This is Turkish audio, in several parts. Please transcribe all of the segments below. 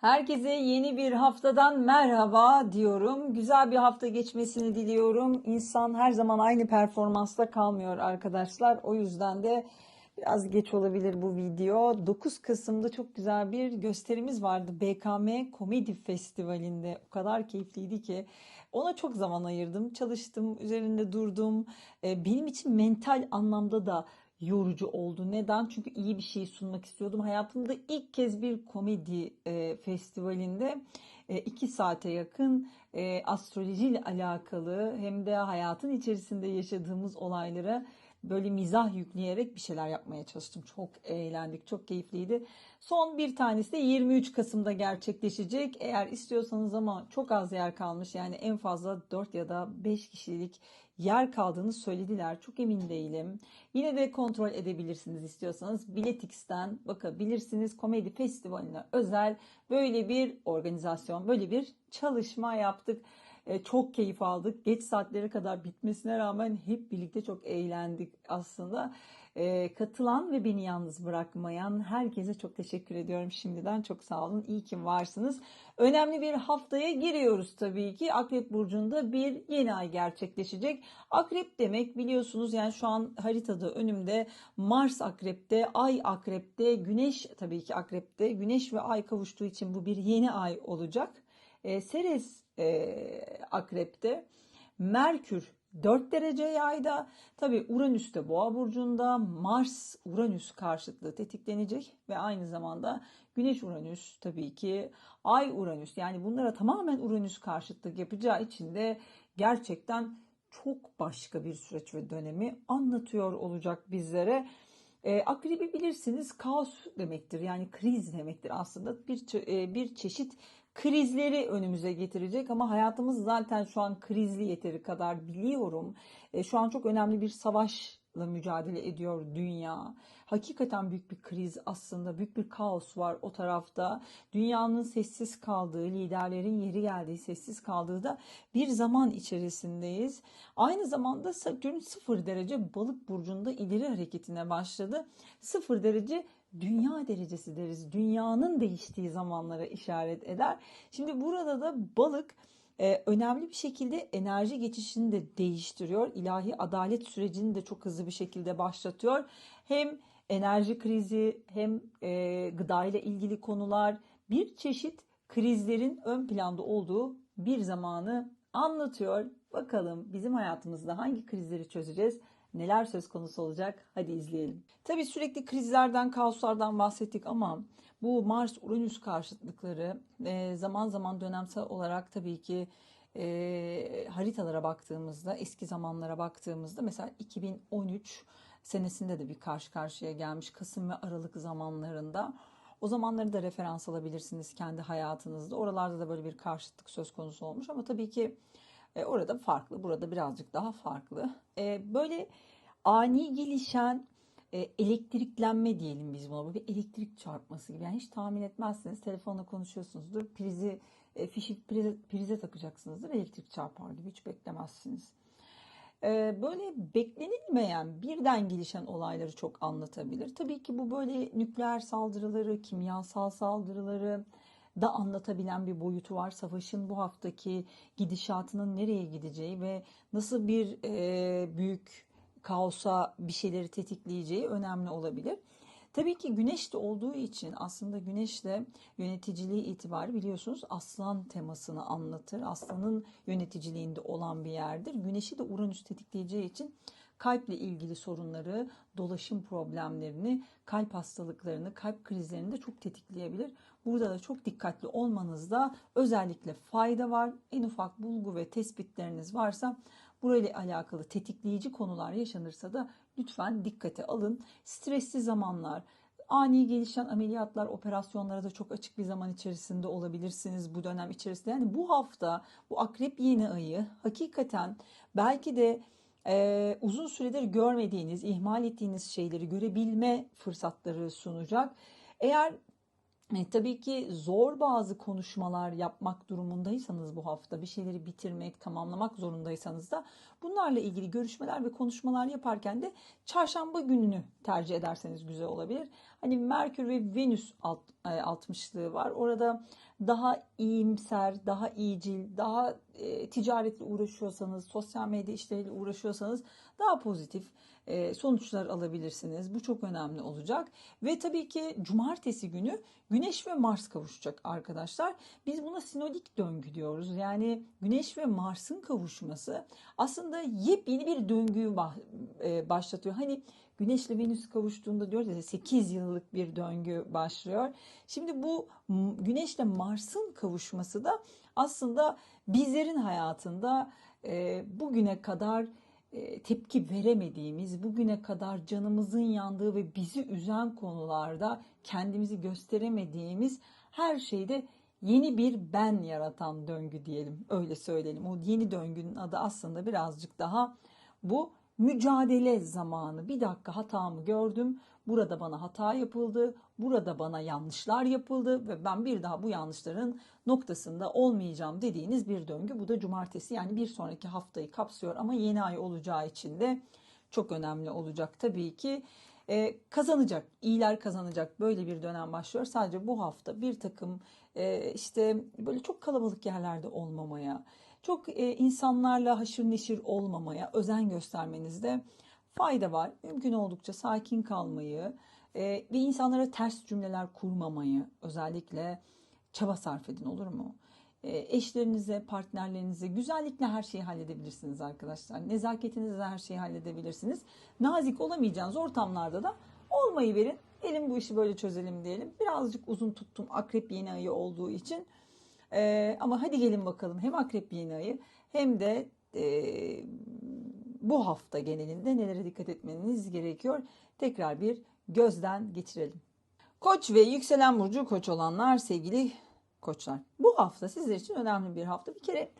Herkese yeni bir haftadan merhaba diyorum. Güzel bir hafta geçmesini diliyorum. İnsan her zaman aynı performansta kalmıyor arkadaşlar. O yüzden de biraz geç olabilir bu video. 9 Kasım'da çok güzel bir gösterimiz vardı. BKM Komedi Festivali'nde. O kadar keyifliydi ki. Ona çok zaman ayırdım. Çalıştım, üzerinde durdum. Ee, Benim için mental anlamda da yorucu oldu. Neden? Çünkü iyi bir şey sunmak istiyordum. Hayatımda ilk kez bir komedi e, festivalinde e, iki saate yakın e, astrolojiyle alakalı hem de hayatın içerisinde yaşadığımız olaylara böyle mizah yükleyerek bir şeyler yapmaya çalıştım. Çok eğlendik, çok keyifliydi. Son bir tanesi de 23 Kasım'da gerçekleşecek. Eğer istiyorsanız ama çok az yer kalmış yani en fazla 4 ya da 5 kişilik yer kaldığını söylediler. Çok emin değilim. Yine de kontrol edebilirsiniz istiyorsanız. Biletix'ten bakabilirsiniz. Komedi Festivali'ne özel böyle bir organizasyon, böyle bir çalışma yaptık. E, çok keyif aldık. Geç saatlere kadar bitmesine rağmen hep birlikte çok eğlendik aslında. E, katılan ve beni yalnız bırakmayan herkese çok teşekkür ediyorum şimdiden. Çok sağ olun. İyi ki varsınız. Önemli bir haftaya giriyoruz tabii ki. Akrep Burcu'nda bir yeni ay gerçekleşecek. Akrep demek biliyorsunuz yani şu an haritada önümde Mars Akrep'te, Ay Akrep'te, Güneş tabii ki Akrep'te. Güneş ve Ay kavuştuğu için bu bir yeni ay olacak. E, Ceres e, Akrep'te, Merkür 4 derece yayda. Tabi Uranüs de Boğa burcunda. Mars Uranüs karşıtlığı tetiklenecek ve aynı zamanda Güneş Uranüs tabii ki Ay Uranüs yani bunlara tamamen Uranüs karşıtlık yapacağı için de gerçekten çok başka bir süreç ve dönemi anlatıyor olacak bizlere. E, akrebi bilirsiniz kaos demektir yani kriz demektir aslında bir e, bir çeşit krizleri önümüze getirecek ama hayatımız zaten şu an krizli yeteri kadar biliyorum. E, şu an çok önemli bir savaşla mücadele ediyor dünya. Hakikaten büyük bir kriz aslında, büyük bir kaos var o tarafta. Dünyanın sessiz kaldığı, liderlerin yeri geldiği, sessiz kaldığı da bir zaman içerisindeyiz. Aynı zamanda Satürn 0 derece balık burcunda ileri hareketine başladı. 0 derece dünya derecesi deriz. Dünyanın değiştiği zamanlara işaret eder. Şimdi burada da balık e, önemli bir şekilde enerji geçişini de değiştiriyor. İlahi adalet sürecini de çok hızlı bir şekilde başlatıyor. Hem enerji krizi hem e, gıda ile ilgili konular bir çeşit krizlerin ön planda olduğu bir zamanı anlatıyor. Bakalım bizim hayatımızda hangi krizleri çözeceğiz? Neler söz konusu olacak? Hadi izleyelim. Tabii sürekli krizlerden, kaoslardan bahsettik ama bu Mars-Uranüs karşıtlıkları e, zaman zaman dönemsel olarak tabii ki e, haritalara baktığımızda, eski zamanlara baktığımızda mesela 2013 senesinde de bir karşı karşıya gelmiş Kasım ve Aralık zamanlarında. O zamanları da referans alabilirsiniz kendi hayatınızda. Oralarda da böyle bir karşıtlık söz konusu olmuş ama tabii ki e, orada farklı, burada birazcık daha farklı. E, böyle ani gelişen e, elektriklenme diyelim biz buna. Bu bir elektrik çarpması gibi. Yani hiç tahmin etmezsiniz. Telefonla konuşuyorsunuzdur. Prizi, e, fişi prize, prize takacaksınızdır. Elektrik çarpar gibi hiç beklemezsiniz. E, böyle beklenilmeyen birden gelişen olayları çok anlatabilir. Tabii ki bu böyle nükleer saldırıları, kimyasal saldırıları da anlatabilen bir boyutu var. Savaşın bu haftaki gidişatının nereye gideceği ve nasıl bir e, büyük kaosa bir şeyleri tetikleyeceği önemli olabilir. Tabii ki güneş de olduğu için aslında güneşle yöneticiliği itibarı biliyorsunuz aslan temasını anlatır. Aslanın yöneticiliğinde olan bir yerdir. Güneşi de Uranüs tetikleyeceği için kalple ilgili sorunları, dolaşım problemlerini, kalp hastalıklarını, kalp krizlerini de çok tetikleyebilir. Burada da çok dikkatli olmanızda özellikle fayda var. En ufak bulgu ve tespitleriniz varsa burayla alakalı tetikleyici konular yaşanırsa da lütfen dikkate alın. Stresli zamanlar, ani gelişen ameliyatlar, operasyonlara da çok açık bir zaman içerisinde olabilirsiniz bu dönem içerisinde. Yani bu hafta bu akrep yeni ayı hakikaten belki de e, uzun süredir görmediğiniz, ihmal ettiğiniz şeyleri görebilme fırsatları sunacak. Eğer e, tabii ki zor bazı konuşmalar yapmak durumundaysanız bu hafta bir şeyleri bitirmek, tamamlamak zorundaysanız da bunlarla ilgili görüşmeler ve konuşmalar yaparken de çarşamba gününü tercih ederseniz güzel olabilir. Hani Merkür ve Venüs alt, e, 60'lığı var. Orada daha iyimser, daha iyicil, daha e, ticaretle uğraşıyorsanız, sosyal medya işleriyle uğraşıyorsanız daha pozitif e, sonuçlar alabilirsiniz. Bu çok önemli olacak. Ve tabii ki cumartesi günü Güneş ve Mars kavuşacak arkadaşlar. Biz buna sinodik döngü diyoruz. Yani Güneş ve Mars'ın kavuşması aslında yepyeni bir döngüyü e, başlatıyor. Hani Güneşle Venüs kavuştuğunda diyoruz ya 8 yıllık bir döngü başlıyor. Şimdi bu Güneşle Mars'ın kavuşması da aslında bizlerin hayatında e, bugüne kadar e, tepki veremediğimiz, bugüne kadar canımızın yandığı ve bizi üzen konularda kendimizi gösteremediğimiz her şeyde yeni bir ben yaratan döngü diyelim. Öyle söyleyelim. O yeni döngünün adı aslında birazcık daha bu mücadele zamanı. Bir dakika hatamı gördüm. Burada bana hata yapıldı. Burada bana yanlışlar yapıldı ve ben bir daha bu yanlışların noktasında olmayacağım dediğiniz bir döngü. Bu da cumartesi yani bir sonraki haftayı kapsıyor ama yeni ay olacağı için de çok önemli olacak tabii ki. Ee, kazanacak, iyiler kazanacak böyle bir dönem başlıyor. Sadece bu hafta bir takım e, işte böyle çok kalabalık yerlerde olmamaya, çok e, insanlarla haşır neşir olmamaya özen göstermenizde fayda var. Mümkün oldukça sakin kalmayı e, ve insanlara ters cümleler kurmamayı özellikle çaba sarf edin olur mu? E, eşlerinize, partnerlerinize güzellikle her şeyi halledebilirsiniz arkadaşlar. Nezaketinizle her şeyi halledebilirsiniz. Nazik olamayacağınız ortamlarda da olmayı verin. Gelin bu işi böyle çözelim diyelim. Birazcık uzun tuttum akrep yeni ayı olduğu için. Ee, ama hadi gelin bakalım hem akrep yeni ayı hem de e, bu hafta genelinde nelere dikkat etmeniz gerekiyor. Tekrar bir gözden geçirelim. Koç ve yükselen burcu koç olanlar sevgili koçlar. Bu hafta sizler için önemli bir hafta. Bir kere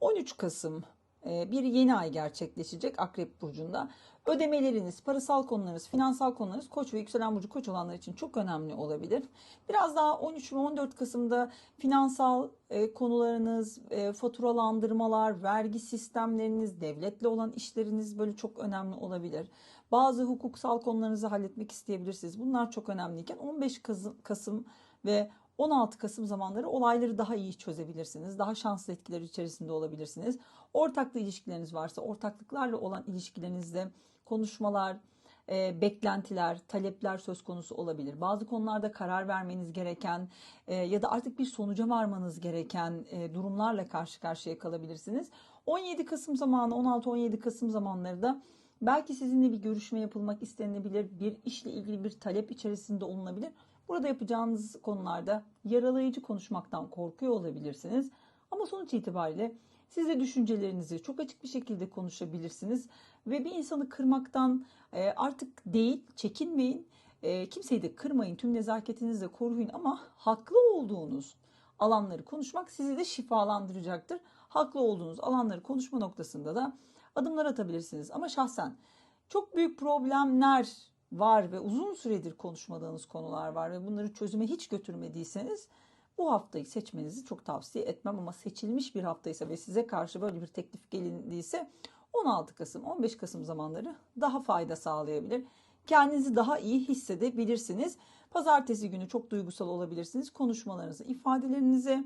13 Kasım e, bir yeni ay gerçekleşecek Akrep Burcu'nda. Ödemeleriniz, parasal konularınız, finansal konularınız Koç ve Yükselen Burcu Koç olanlar için çok önemli olabilir. Biraz daha 13 ve 14 Kasım'da finansal e, konularınız, e, faturalandırmalar, vergi sistemleriniz, devletle olan işleriniz böyle çok önemli olabilir. Bazı hukuksal konularınızı halletmek isteyebilirsiniz. Bunlar çok önemliyken 15 Kasım, Kasım ve 16 Kasım zamanları olayları daha iyi çözebilirsiniz. Daha şanslı etkiler içerisinde olabilirsiniz. Ortaklı ilişkileriniz varsa ortaklıklarla olan ilişkilerinizde konuşmalar, e, beklentiler, talepler söz konusu olabilir. Bazı konularda karar vermeniz gereken e, ya da artık bir sonuca varmanız gereken e, durumlarla karşı karşıya kalabilirsiniz. 17 Kasım zamanı, 16-17 Kasım zamanları da belki sizinle bir görüşme yapılmak istenebilir, bir işle ilgili bir talep içerisinde olunabilir. Burada yapacağınız konularda yaralayıcı konuşmaktan korkuyor olabilirsiniz. Ama sonuç itibariyle siz de düşüncelerinizi çok açık bir şekilde konuşabilirsiniz. Ve bir insanı kırmaktan e, artık değil, çekinmeyin. E, Kimseyi de kırmayın, tüm nezaketinizle koruyun ama haklı olduğunuz alanları konuşmak sizi de şifalandıracaktır. Haklı olduğunuz alanları konuşma noktasında da adımlar atabilirsiniz. Ama şahsen çok büyük problemler var ve uzun süredir konuşmadığınız konular var ve bunları çözüme hiç götürmediyseniz bu haftayı seçmenizi çok tavsiye etmem ama seçilmiş bir haftaysa ve size karşı böyle bir teklif gelindiyse 16 Kasım 15 Kasım zamanları daha fayda sağlayabilir. Kendinizi daha iyi hissedebilirsiniz. Pazartesi günü çok duygusal olabilirsiniz. Konuşmalarınızı, ifadelerinize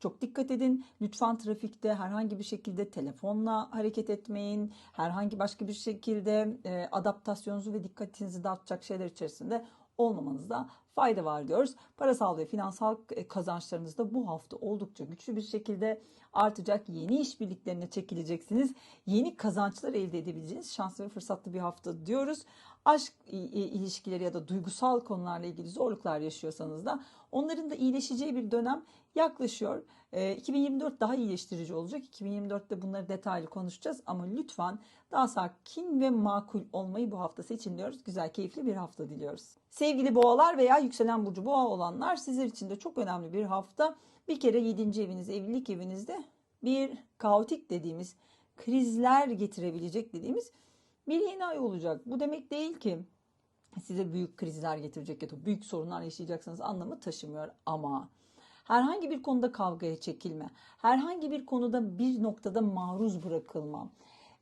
çok dikkat edin. Lütfen trafikte herhangi bir şekilde telefonla hareket etmeyin. Herhangi başka bir şekilde e, adaptasyonunuzu ve dikkatinizi dağıtacak şeyler içerisinde olmamanızda fayda var diyoruz. Parasal ve finansal kazançlarınız da bu hafta oldukça güçlü bir şekilde artacak. Yeni işbirliklerine çekileceksiniz. Yeni kazançlar elde edebileceğiniz şanslı ve fırsatlı bir hafta diyoruz. Aşk ilişkileri ya da duygusal konularla ilgili zorluklar yaşıyorsanız da onların da iyileşeceği bir dönem yaklaşıyor. E, 2024 daha iyileştirici olacak. 2024'te bunları detaylı konuşacağız ama lütfen daha sakin ve makul olmayı bu hafta seçin diyoruz. Güzel, keyifli bir hafta diliyoruz. Sevgili boğalar veya yükselen burcu boğa olanlar sizler için de çok önemli bir hafta. Bir kere 7. eviniz, evlilik evinizde bir kaotik dediğimiz krizler getirebilecek dediğimiz bir yeni ay olacak. Bu demek değil ki size büyük krizler getirecek ya da büyük sorunlar yaşayacaksınız anlamı taşımıyor ama herhangi bir konuda kavgaya çekilme, herhangi bir konuda bir noktada maruz bırakılma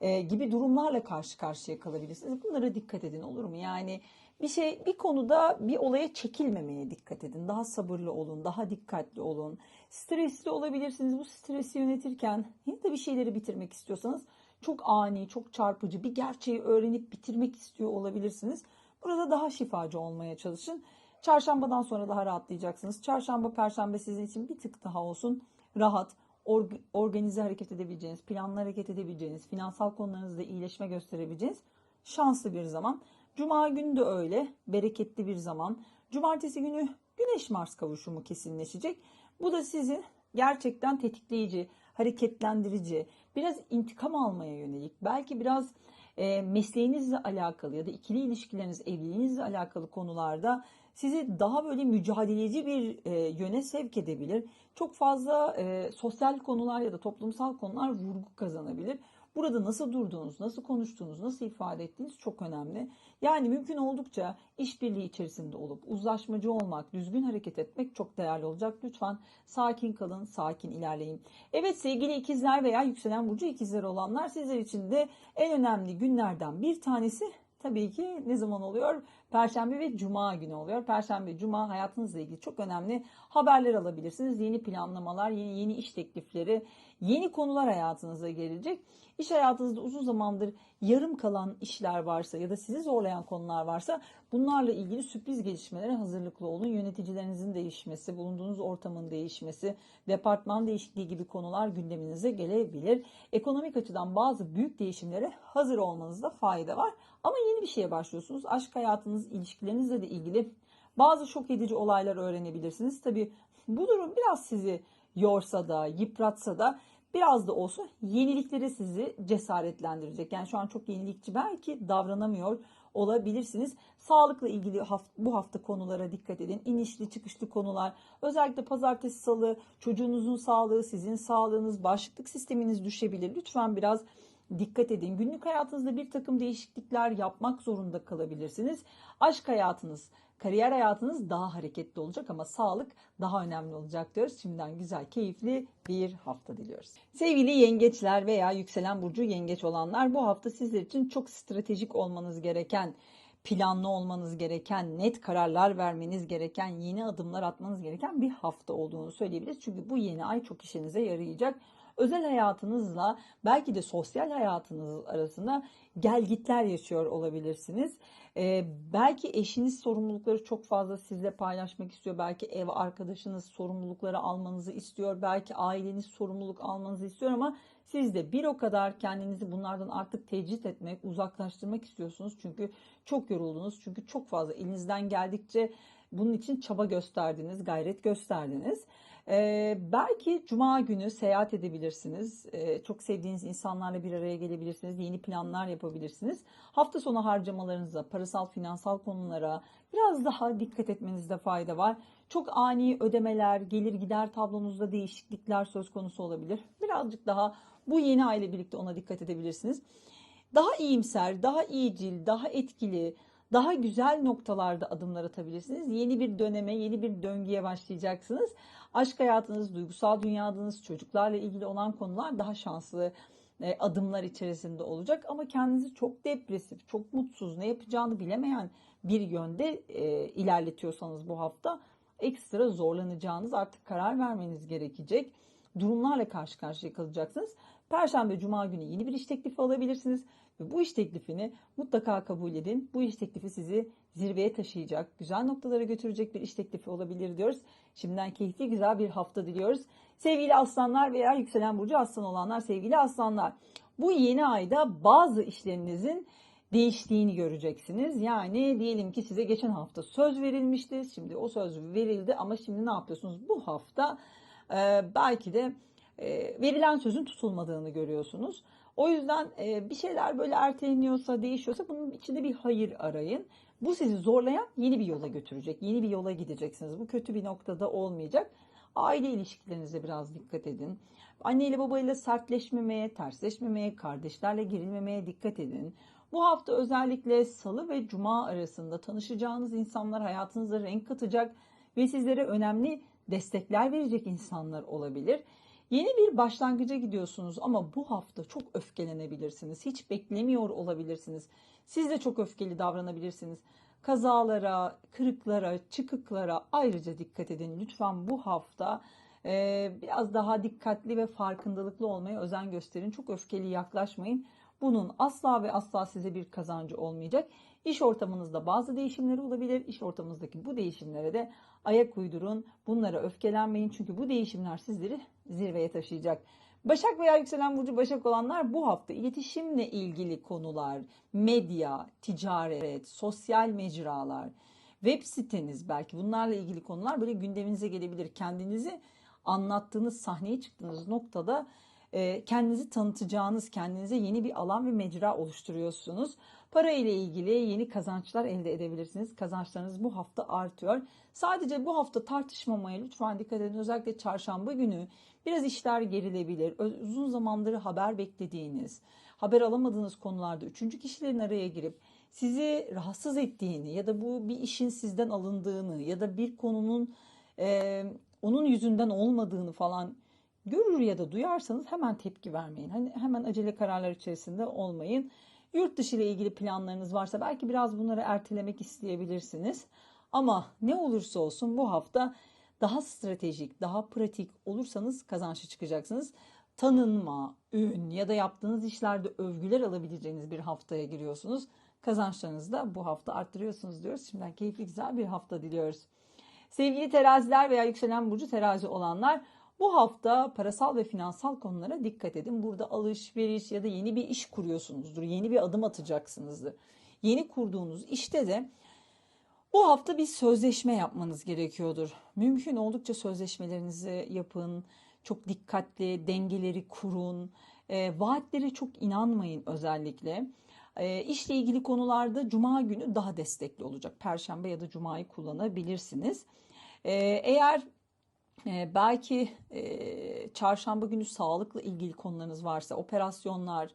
e, gibi durumlarla karşı karşıya kalabilirsiniz. Bunlara dikkat edin olur mu? Yani bir şey bir konuda bir olaya çekilmemeye dikkat edin. Daha sabırlı olun, daha dikkatli olun. Stresli olabilirsiniz. Bu stresi yönetirken ya da bir şeyleri bitirmek istiyorsanız çok ani, çok çarpıcı bir gerçeği öğrenip bitirmek istiyor olabilirsiniz. Burada daha şifacı olmaya çalışın. Çarşambadan sonra daha rahatlayacaksınız. Çarşamba, perşembe sizin için bir tık daha olsun. Rahat, org- organize hareket edebileceğiniz, planlı hareket edebileceğiniz, finansal konularınızda iyileşme gösterebileceğiniz şanslı bir zaman. Cuma günü de öyle, bereketli bir zaman. Cumartesi günü Güneş Mars kavuşumu kesinleşecek. Bu da sizi gerçekten tetikleyici, hareketlendirici, biraz intikam almaya yönelik, belki biraz e, mesleğinizle alakalı ya da ikili ilişkileriniz, evliliğinizle alakalı konularda sizi daha böyle mücadeleci bir e, yöne sevk edebilir. Çok fazla e, sosyal konular ya da toplumsal konular vurgu kazanabilir. Burada nasıl durduğunuz, nasıl konuştuğunuz, nasıl ifade ettiğiniz çok önemli. Yani mümkün oldukça işbirliği içerisinde olup uzlaşmacı olmak, düzgün hareket etmek çok değerli olacak. Lütfen sakin kalın, sakin ilerleyin. Evet sevgili ikizler veya yükselen burcu ikizler olanlar sizler için de en önemli günlerden bir tanesi tabii ki ne zaman oluyor? Perşembe ve Cuma günü oluyor. Perşembe, Cuma hayatınızla ilgili çok önemli haberler alabilirsiniz. Yeni planlamalar, yeni yeni iş teklifleri, yeni konular hayatınıza gelecek. İş hayatınızda uzun zamandır yarım kalan işler varsa ya da sizi zorlayan konular varsa bunlarla ilgili sürpriz gelişmelere hazırlıklı olun. Yöneticilerinizin değişmesi, bulunduğunuz ortamın değişmesi, departman değişikliği gibi konular gündeminize gelebilir. Ekonomik açıdan bazı büyük değişimlere hazır olmanızda fayda var. Ama yeni bir şeye başlıyorsunuz. Aşk hayatınız, ilişkilerinizle de ilgili bazı şok edici olaylar öğrenebilirsiniz. Tabii bu durum biraz sizi yorsa da, yıpratsa da biraz da olsa yenilikleri sizi cesaretlendirecek. Yani şu an çok yenilikçi belki davranamıyor olabilirsiniz. Sağlıkla ilgili haft- bu hafta konulara dikkat edin. İnişli çıkışlı konular özellikle pazartesi salı çocuğunuzun sağlığı, sizin sağlığınız, bağışıklık sisteminiz düşebilir. Lütfen biraz dikkat edin. Günlük hayatınızda bir takım değişiklikler yapmak zorunda kalabilirsiniz. Aşk hayatınız, kariyer hayatınız daha hareketli olacak ama sağlık daha önemli olacak diyoruz. Şimdiden güzel, keyifli bir hafta diliyoruz. Sevgili yengeçler veya yükselen burcu yengeç olanlar bu hafta sizler için çok stratejik olmanız gereken, planlı olmanız gereken, net kararlar vermeniz gereken, yeni adımlar atmanız gereken bir hafta olduğunu söyleyebiliriz. Çünkü bu yeni ay çok işinize yarayacak. Özel hayatınızla belki de sosyal hayatınız arasında gelgitler yaşıyor olabilirsiniz. Ee, belki eşiniz sorumlulukları çok fazla sizle paylaşmak istiyor. Belki ev arkadaşınız sorumlulukları almanızı istiyor. Belki aileniz sorumluluk almanızı istiyor ama siz de bir o kadar kendinizi bunlardan artık tecrit etmek, uzaklaştırmak istiyorsunuz. Çünkü çok yoruldunuz. Çünkü çok fazla elinizden geldikçe bunun için çaba gösterdiniz, gayret gösterdiniz. Ee, belki cuma günü seyahat edebilirsiniz. Ee, çok sevdiğiniz insanlarla bir araya gelebilirsiniz. Yeni planlar yapabilirsiniz. Hafta sonu harcamalarınıza, parasal, finansal konulara biraz daha dikkat etmenizde fayda var. Çok ani ödemeler, gelir gider tablonuzda değişiklikler söz konusu olabilir. Birazcık daha bu yeni aile birlikte ona dikkat edebilirsiniz. Daha iyimser, daha iyicil, daha etkili, daha güzel noktalarda adımlar atabilirsiniz. Yeni bir döneme, yeni bir döngüye başlayacaksınız. Aşk hayatınız, duygusal dünyanız, çocuklarla ilgili olan konular daha şanslı e, adımlar içerisinde olacak. Ama kendinizi çok depresif, çok mutsuz, ne yapacağını bilemeyen bir yönde e, ilerletiyorsanız bu hafta ekstra zorlanacağınız, artık karar vermeniz gerekecek durumlarla karşı karşıya kalacaksınız. Perşembe, Cuma günü yeni bir iş teklifi alabilirsiniz. Ve bu iş teklifini mutlaka kabul edin. Bu iş teklifi sizi zirveye taşıyacak, güzel noktalara götürecek bir iş teklifi olabilir diyoruz. Şimdiden keyifli güzel bir hafta diliyoruz. Sevgili aslanlar veya yükselen burcu aslan olanlar, sevgili aslanlar. Bu yeni ayda bazı işlerinizin değiştiğini göreceksiniz. Yani diyelim ki size geçen hafta söz verilmişti. Şimdi o söz verildi ama şimdi ne yapıyorsunuz? Bu hafta e, belki de e, verilen sözün tutulmadığını görüyorsunuz. O yüzden e, bir şeyler böyle erteleniyorsa, değişiyorsa bunun içinde bir hayır arayın. Bu sizi zorlayan yeni bir yola götürecek. Yeni bir yola gideceksiniz. Bu kötü bir noktada olmayacak. Aile ilişkilerinize biraz dikkat edin. Anne ile babayla sertleşmemeye, tersleşmemeye, kardeşlerle gerilmemeye dikkat edin. Bu hafta özellikle salı ve cuma arasında tanışacağınız insanlar hayatınıza renk katacak ve sizlere önemli destekler verecek insanlar olabilir. Yeni bir başlangıca gidiyorsunuz ama bu hafta çok öfkelenebilirsiniz. Hiç beklemiyor olabilirsiniz. Siz de çok öfkeli davranabilirsiniz. kazalara, kırıklara, çıkıklara ayrıca dikkat edin. Lütfen bu hafta e, biraz daha dikkatli ve farkındalıklı olmaya özen gösterin. Çok öfkeli yaklaşmayın. Bunun asla ve asla size bir kazancı olmayacak. İş ortamınızda bazı değişimler olabilir. İş ortamınızdaki bu değişimlere de ayak uydurun. Bunlara öfkelenmeyin çünkü bu değişimler sizleri zirveye taşıyacak. Başak veya yükselen burcu Başak olanlar bu hafta iletişimle ilgili konular, medya, ticaret, sosyal mecralar, web siteniz belki bunlarla ilgili konular böyle gündeminize gelebilir. Kendinizi anlattığınız, sahneye çıktığınız noktada e, kendinizi tanıtacağınız, kendinize yeni bir alan ve mecra oluşturuyorsunuz. Para ile ilgili yeni kazançlar elde edebilirsiniz. Kazançlarınız bu hafta artıyor. Sadece bu hafta tartışmamaya lütfen dikkat edin. Özellikle çarşamba günü biraz işler gerilebilir. Uzun zamandır haber beklediğiniz, haber alamadığınız konularda üçüncü kişilerin araya girip sizi rahatsız ettiğini ya da bu bir işin sizden alındığını ya da bir konunun e, onun yüzünden olmadığını falan görür ya da duyarsanız hemen tepki vermeyin. Hani hemen acele kararlar içerisinde olmayın. Yurt dışı ile ilgili planlarınız varsa belki biraz bunları ertelemek isteyebilirsiniz. Ama ne olursa olsun bu hafta daha stratejik, daha pratik olursanız kazançlı çıkacaksınız. Tanınma, ün ya da yaptığınız işlerde övgüler alabileceğiniz bir haftaya giriyorsunuz. Kazançlarınızı da bu hafta arttırıyorsunuz diyoruz. Şimdiden keyifli güzel bir hafta diliyoruz. Sevgili teraziler veya yükselen burcu terazi olanlar bu hafta parasal ve finansal konulara dikkat edin. Burada alışveriş ya da yeni bir iş kuruyorsunuzdur. Yeni bir adım atacaksınızdır. Yeni kurduğunuz işte de bu hafta bir sözleşme yapmanız gerekiyordur. Mümkün oldukça sözleşmelerinizi yapın. Çok dikkatli, dengeleri kurun. E, vaatlere çok inanmayın özellikle. E, işle ilgili konularda cuma günü daha destekli olacak. Perşembe ya da cumayı kullanabilirsiniz. E, eğer e, belki e, çarşamba günü sağlıkla ilgili konularınız varsa, operasyonlar,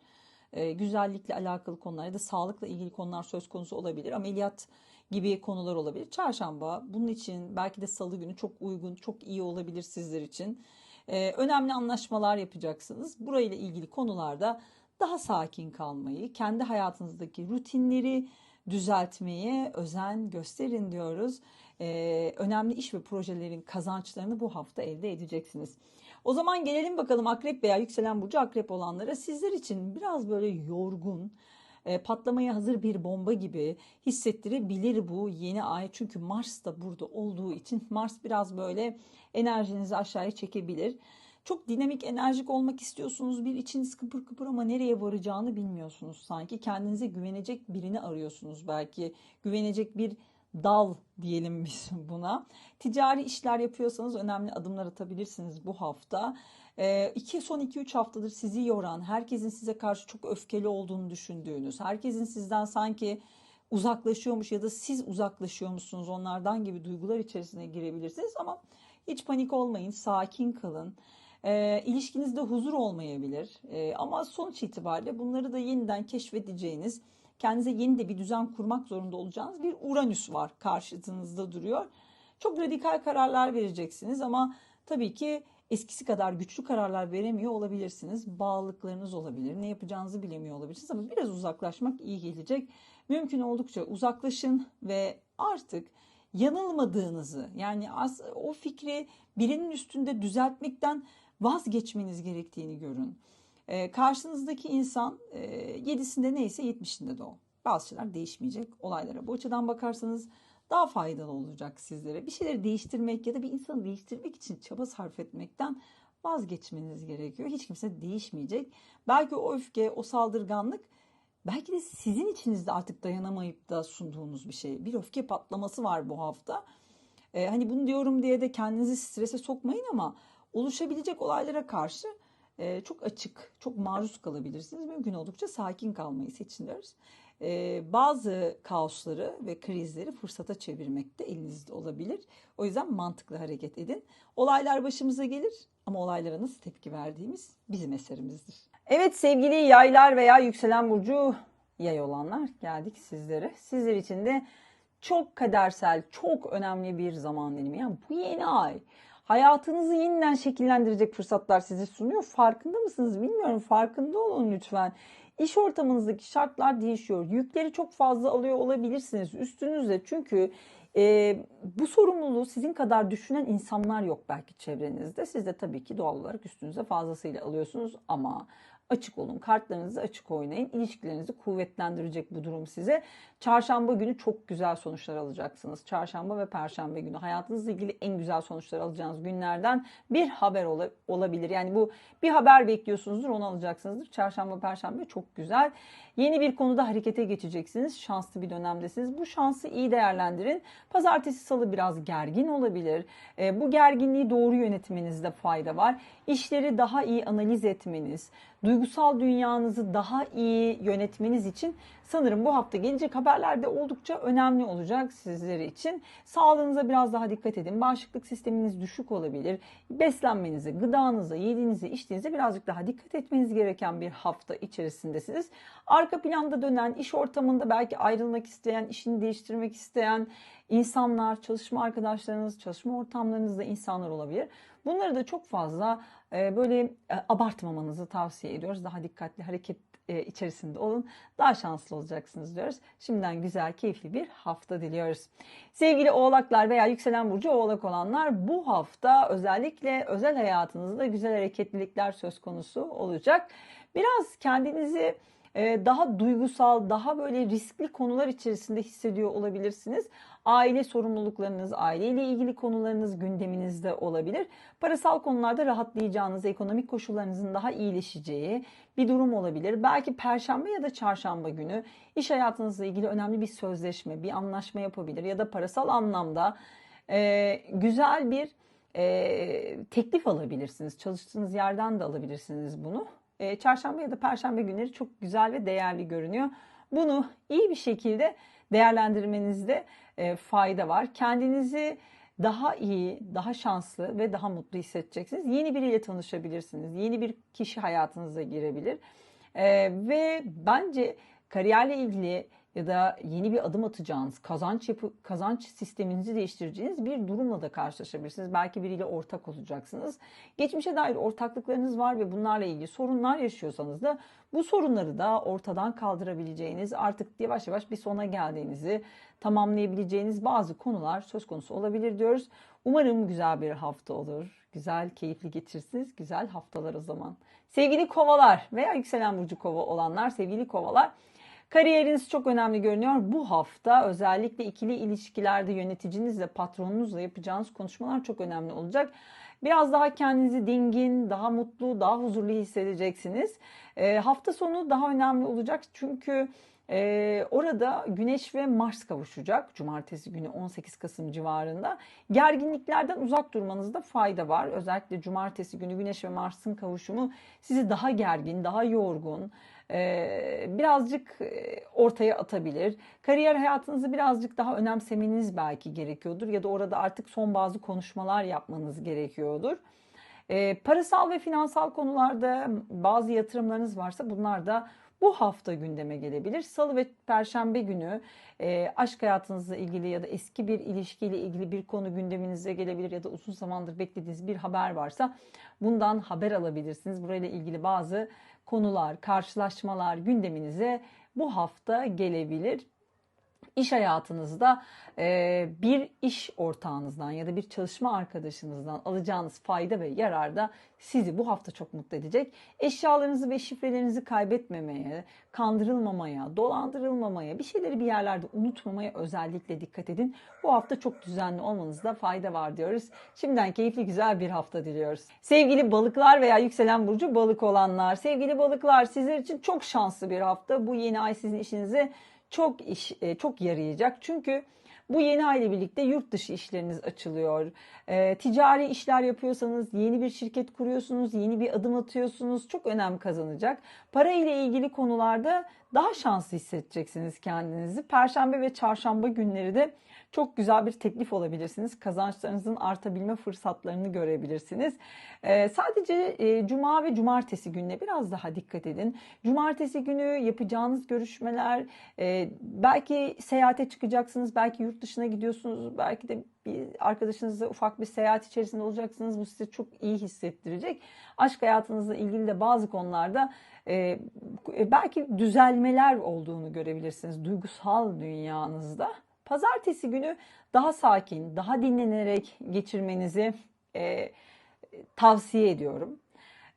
e, güzellikle alakalı konular ya da sağlıkla ilgili konular söz konusu olabilir. Ameliyat gibi konular olabilir. Çarşamba bunun için belki de salı günü çok uygun, çok iyi olabilir sizler için. E, önemli anlaşmalar yapacaksınız. Burayla ilgili konularda daha sakin kalmayı, kendi hayatınızdaki rutinleri düzeltmeye özen gösterin diyoruz. Ee, önemli iş ve projelerin kazançlarını bu hafta elde edeceksiniz. O zaman gelelim bakalım akrep veya yükselen burcu akrep olanlara. Sizler için biraz böyle yorgun, e, patlamaya hazır bir bomba gibi hissettirebilir bu yeni ay. Çünkü Mars da burada olduğu için Mars biraz böyle enerjinizi aşağıya çekebilir. Çok dinamik, enerjik olmak istiyorsunuz. Bir içiniz kıpır kıpır ama nereye varacağını bilmiyorsunuz sanki. Kendinize güvenecek birini arıyorsunuz belki. Güvenecek bir dal diyelim biz buna. Ticari işler yapıyorsanız önemli adımlar atabilirsiniz bu hafta. Ee, iki, son 2-3 haftadır sizi yoran, herkesin size karşı çok öfkeli olduğunu düşündüğünüz, herkesin sizden sanki uzaklaşıyormuş ya da siz uzaklaşıyormuşsunuz onlardan gibi duygular içerisine girebilirsiniz ama hiç panik olmayın, sakin kalın. E, ilişkinizde huzur olmayabilir e, ama sonuç itibariyle bunları da yeniden keşfedeceğiniz, kendinize yeni de bir düzen kurmak zorunda olacağınız bir Uranüs var karşınızda duruyor. Çok radikal kararlar vereceksiniz ama tabii ki eskisi kadar güçlü kararlar veremiyor olabilirsiniz. Bağlılıklarınız olabilir, ne yapacağınızı bilemiyor olabilirsiniz ama biraz uzaklaşmak iyi gelecek. Mümkün oldukça uzaklaşın ve artık yanılmadığınızı yani az, o fikri birinin üstünde düzeltmekten vazgeçmeniz gerektiğini görün. Ee, karşınızdaki insan e, yedisinde neyse yetmişinde de o. Bazı şeyler değişmeyecek olaylara. Bu açıdan bakarsanız daha faydalı olacak sizlere. Bir şeyleri değiştirmek ya da bir insanı değiştirmek için çaba sarf etmekten vazgeçmeniz gerekiyor. Hiç kimse değişmeyecek. Belki o öfke, o saldırganlık belki de sizin içinizde artık dayanamayıp da sunduğunuz bir şey. Bir öfke patlaması var bu hafta. Ee, hani bunu diyorum diye de kendinizi strese sokmayın ama oluşabilecek olaylara karşı e, çok açık, çok maruz kalabilirsiniz. Mümkün oldukça sakin kalmayı seçiniyoruz. E, bazı kaosları ve krizleri fırsata çevirmek de elinizde olabilir. O yüzden mantıklı hareket edin. Olaylar başımıza gelir ama olaylara nasıl tepki verdiğimiz bizim eserimizdir. Evet sevgili yaylar veya yükselen burcu yay olanlar geldik sizlere. Sizler için de çok kadersel, çok önemli bir zaman dilimi. Yani bu yeni ay hayatınızı yeniden şekillendirecek fırsatlar size sunuyor. Farkında mısınız bilmiyorum. Farkında olun lütfen. İş ortamınızdaki şartlar değişiyor. Yükleri çok fazla alıyor olabilirsiniz üstünüzde. Çünkü e, bu sorumluluğu sizin kadar düşünen insanlar yok belki çevrenizde. Siz de tabii ki doğal olarak üstünüze fazlasıyla alıyorsunuz ama açık olun. Kartlarınızı açık oynayın. İlişkilerinizi kuvvetlendirecek bu durum size. Çarşamba günü çok güzel sonuçlar alacaksınız. Çarşamba ve perşembe günü hayatınızla ilgili en güzel sonuçlar alacağınız günlerden bir haber ola- olabilir. Yani bu bir haber bekliyorsunuzdur onu alacaksınızdır. Çarşamba, perşembe çok güzel. Yeni bir konuda harekete geçeceksiniz. Şanslı bir dönemdesiniz. Bu şansı iyi değerlendirin. Pazartesi, salı biraz gergin olabilir. E, bu gerginliği doğru yönetmenizde fayda var. İşleri daha iyi analiz etmeniz, duygusal dünyanızı daha iyi yönetmeniz için sanırım bu hafta gelecek haberler de oldukça önemli olacak sizler için. Sağlığınıza biraz daha dikkat edin. Bağışıklık sisteminiz düşük olabilir. Beslenmenize, gıdanıza, yediğinize, içtiğinize birazcık daha dikkat etmeniz gereken bir hafta içerisindesiniz. Arka planda dönen, iş ortamında belki ayrılmak isteyen, işini değiştirmek isteyen insanlar, çalışma arkadaşlarınız, çalışma ortamlarınızda insanlar olabilir. Bunları da çok fazla e, böyle e, abartmamanızı tavsiye ediyoruz. Daha dikkatli hareket e, içerisinde olun. Daha şanslı olacaksınız diyoruz. Şimdiden güzel, keyifli bir hafta diliyoruz. Sevgili oğlaklar veya yükselen burcu oğlak olanlar bu hafta özellikle özel hayatınızda güzel hareketlilikler söz konusu olacak. Biraz kendinizi daha duygusal, daha böyle riskli konular içerisinde hissediyor olabilirsiniz. Aile sorumluluklarınız, aileyle ilgili konularınız gündeminizde olabilir. Parasal konularda rahatlayacağınız, ekonomik koşullarınızın daha iyileşeceği bir durum olabilir. Belki perşembe ya da çarşamba günü iş hayatınızla ilgili önemli bir sözleşme, bir anlaşma yapabilir ya da parasal anlamda e, güzel bir e, teklif alabilirsiniz. Çalıştığınız yerden de alabilirsiniz bunu. E, çarşamba ya da perşembe günleri çok güzel ve değerli görünüyor. Bunu iyi bir şekilde değerlendirmenizde e, fayda var. Kendinizi daha iyi, daha şanslı ve daha mutlu hissedeceksiniz. Yeni biriyle tanışabilirsiniz. Yeni bir kişi hayatınıza girebilir. E, ve bence kariyerle ilgili ya da yeni bir adım atacağınız, kazanç yapı, kazanç sisteminizi değiştireceğiniz bir durumla da karşılaşabilirsiniz. Belki biriyle ortak olacaksınız. Geçmişe dair ortaklıklarınız var ve bunlarla ilgili sorunlar yaşıyorsanız da bu sorunları da ortadan kaldırabileceğiniz, artık yavaş yavaş bir sona geldiğinizi tamamlayabileceğiniz bazı konular söz konusu olabilir diyoruz. Umarım güzel bir hafta olur. Güzel, keyifli geçirsiniz. Güzel haftalar o zaman. Sevgili kovalar veya yükselen burcu kova olanlar, sevgili kovalar Kariyeriniz çok önemli görünüyor. Bu hafta özellikle ikili ilişkilerde yöneticinizle, patronunuzla yapacağınız konuşmalar çok önemli olacak. Biraz daha kendinizi dingin, daha mutlu, daha huzurlu hissedeceksiniz. E, hafta sonu daha önemli olacak çünkü ee, orada Güneş ve Mars kavuşacak cumartesi günü 18 Kasım civarında. Gerginliklerden uzak durmanızda fayda var. Özellikle cumartesi günü Güneş ve Mars'ın kavuşumu sizi daha gergin, daha yorgun, birazcık e, ortaya atabilir. Kariyer hayatınızı birazcık daha önemsemeniz belki gerekiyordur ya da orada artık son bazı konuşmalar yapmanız gerekiyordur. E, parasal ve finansal konularda bazı yatırımlarınız varsa bunlar da bu hafta gündeme gelebilir. Salı ve Perşembe günü e, aşk hayatınızla ilgili ya da eski bir ilişkiyle ilgili bir konu gündeminize gelebilir ya da uzun zamandır beklediğiniz bir haber varsa bundan haber alabilirsiniz. Burayla ilgili bazı konular, karşılaşmalar gündeminize bu hafta gelebilir. İş hayatınızda e, bir iş ortağınızdan ya da bir çalışma arkadaşınızdan alacağınız fayda ve yarar da sizi bu hafta çok mutlu edecek. Eşyalarınızı ve şifrelerinizi kaybetmemeye, kandırılmamaya, dolandırılmamaya, bir şeyleri bir yerlerde unutmamaya özellikle dikkat edin. Bu hafta çok düzenli olmanızda fayda var diyoruz. Şimdiden keyifli güzel bir hafta diliyoruz. Sevgili balıklar veya yükselen burcu balık olanlar, sevgili balıklar sizler için çok şanslı bir hafta. Bu yeni ay sizin işinize çok iş e, çok yarayacak. Çünkü bu yeni ay ile birlikte yurt dışı işleriniz açılıyor. E, ticari işler yapıyorsanız, yeni bir şirket kuruyorsunuz, yeni bir adım atıyorsunuz. Çok önem kazanacak. Para ile ilgili konularda daha şanslı hissedeceksiniz kendinizi. Perşembe ve çarşamba günleri de çok güzel bir teklif olabilirsiniz. Kazançlarınızın artabilme fırsatlarını görebilirsiniz. Ee, sadece e, cuma ve cumartesi gününe biraz daha dikkat edin. Cumartesi günü yapacağınız görüşmeler, e, belki seyahate çıkacaksınız, belki yurt dışına gidiyorsunuz, belki de bir arkadaşınızla ufak bir seyahat içerisinde olacaksınız. Bu size çok iyi hissettirecek. Aşk hayatınızla ilgili de bazı konularda e, belki düzelmeler olduğunu görebilirsiniz duygusal dünyanızda. Pazartesi günü daha sakin, daha dinlenerek geçirmenizi e, tavsiye ediyorum.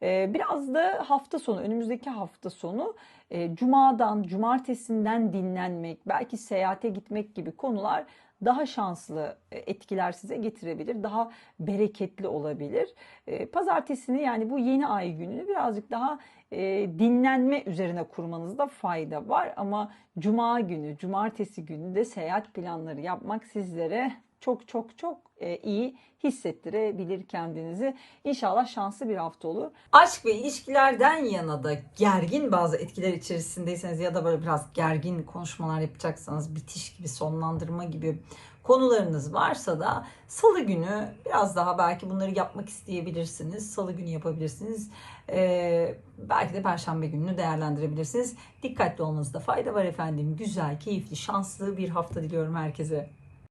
E, biraz da hafta sonu, önümüzdeki hafta sonu e, cumadan, cumartesinden dinlenmek, belki seyahate gitmek gibi konular daha şanslı e, etkiler size getirebilir. Daha bereketli olabilir. E, Pazartesini yani bu yeni ay gününü birazcık daha e, dinlenme üzerine kurmanızda fayda var. Ama cuma günü, cumartesi günü de seyahat planları yapmak sizlere çok çok çok e, iyi hissettirebilir kendinizi. İnşallah şanslı bir hafta olur. Aşk ve ilişkilerden yana da gergin bazı etkiler içerisindeyseniz ya da böyle biraz gergin konuşmalar yapacaksanız bitiş gibi sonlandırma gibi konularınız varsa da salı günü biraz daha belki bunları yapmak isteyebilirsiniz. Salı günü yapabilirsiniz. Ee, belki de perşembe gününü değerlendirebilirsiniz. Dikkatli olmanızda fayda var efendim. Güzel, keyifli, şanslı bir hafta diliyorum herkese.